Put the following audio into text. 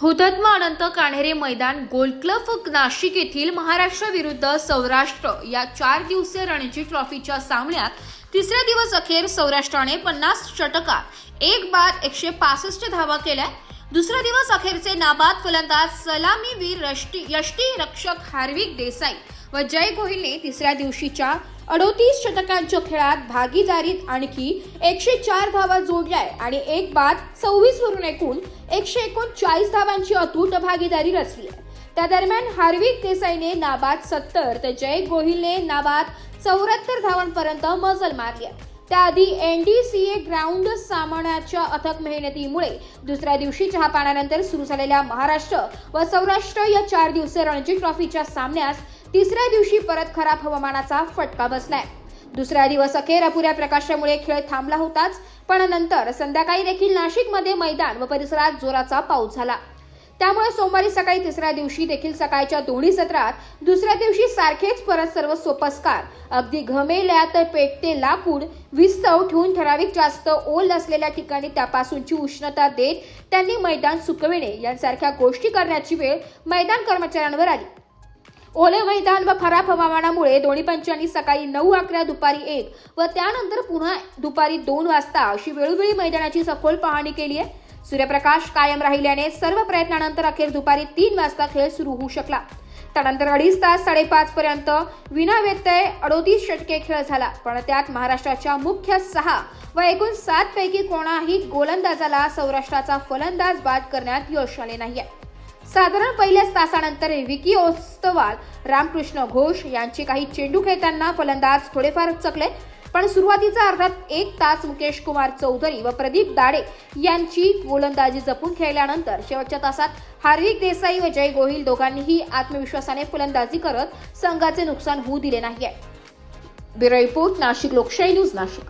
हुतात्मा अनंत कान्हेरे मैदान gold club Nashik येथील महाराष्ट्र विरुद्ध सौराष्ट्र या चार दिवसीय रणजी ट्रॉफीच्या सामन्यात तिसऱ्या दिवस अखेर सौराष्ट्राने पन्नास षटकात एक बाद एकशे पासष्ट धावा केल्या. दुसरा दिवस अखेरचे नाबाद फलंदाज सलामीवीर रष्टी यष्टी रक्षक हार्विक देसाई व जय गोहिलने तिसऱ्या दिवशीच्या अडोतीस षटकांच्या खेळात भागीदारीत आणखी एकशे चार धावा जोडल्याय आणि एक बाद सव्वीस वरून एकूण एकशे एकोणचाळीस धावांची अतूट भागीदारी रचली आहे त्या दरम्यान हार्विक देसाईने नाबाद सत्तर तर जय गोहिलने नाबाद चौऱ्याहत्तर धावांपर्यंत मजल मारली आहे त्याआधी एनडीसीए ग्राउंड सामन्याच्या अथक मेहनतीमुळे दुसऱ्या दिवशी चहा सुरू झालेल्या महाराष्ट्र व सौराष्ट्र या चार दिवसीय रणजी ट्रॉफीच्या सामन्यास तिसऱ्या दिवशी परत खराब हवामानाचा फटका बसलाय. दुसरा दिवस अखेर अपुऱ्या प्रकाशामुळे खेळ थांबला होताच पण नंतर संध्याकाळी देखील नाशिकमध्ये मैदान व परिसरात जोराचा पाऊस झाला. त्यामुळे सोमवारी सकाळी तिसऱ्या दिवशी देखील सकाळच्या दोन्ही सत्रात दुसऱ्या दिवशी सारखेच परत सर्व सोपस्कार. अगदी घमेल्यात पेटते लाकूड विस्तव ठेवून ठराविक जास्त ओल असलेल्या ठिकाणी त्यापासूनची उष्णता देत त्यांनी मैदान सुकविणे. यांसारख्या गोष्टी करण्याची वेळ मैदान कर्मचाऱ्यांवर आली. ओले मैदान व खराब हवामानामुळे दोन्ही पंचांनी सकाळी नऊ अकरा दुपारी एक व त्यानंतर पुन्हा दुपारी दोन वाजता अशी वेळोवेळी मैदानाची सखोल पाहणी केली आहे. सूर्यप्रकाश कायम राहिल्याने सर्व प्रयत्नानंतर अखेर दुपारी तीन वाजता खेळ सुरू होऊ शकला. त्यानंतर अडीच तास साडेपाच पर्यंत विना व्यत्यय अडोतीस षटके खेळ झाला पण त्यात महाराष्ट्राच्या मुख्य सहा व एकूण सात पैकी कोणाही गोलंदाजाला सौराष्ट्राचा फलंदाज बाद करण्यात यश आले नाहीये. साधारण पहिल्याच तासानंतर विकी ओस्तवाल रामकृष्ण घोष यांचे काही चेंडू खेळताना फलंदाज थोडेफार चकले पण सुरुवातीचा अर्थात एक तास मुकेश कुमार चौधरी व प्रदीप दाडे यांची गोलंदाजी जपून खेळल्यानंतर शेवटच्या तासात हार्दिक देसाई व जय गोहिल दोघांनीही आत्मविश्वासाने फलंदाजी करत संघाचे नुकसान होऊ दिले नाहीये. ब्युरो रिपोर्ट नाशिक लोकशाही न्यूज नाशिक.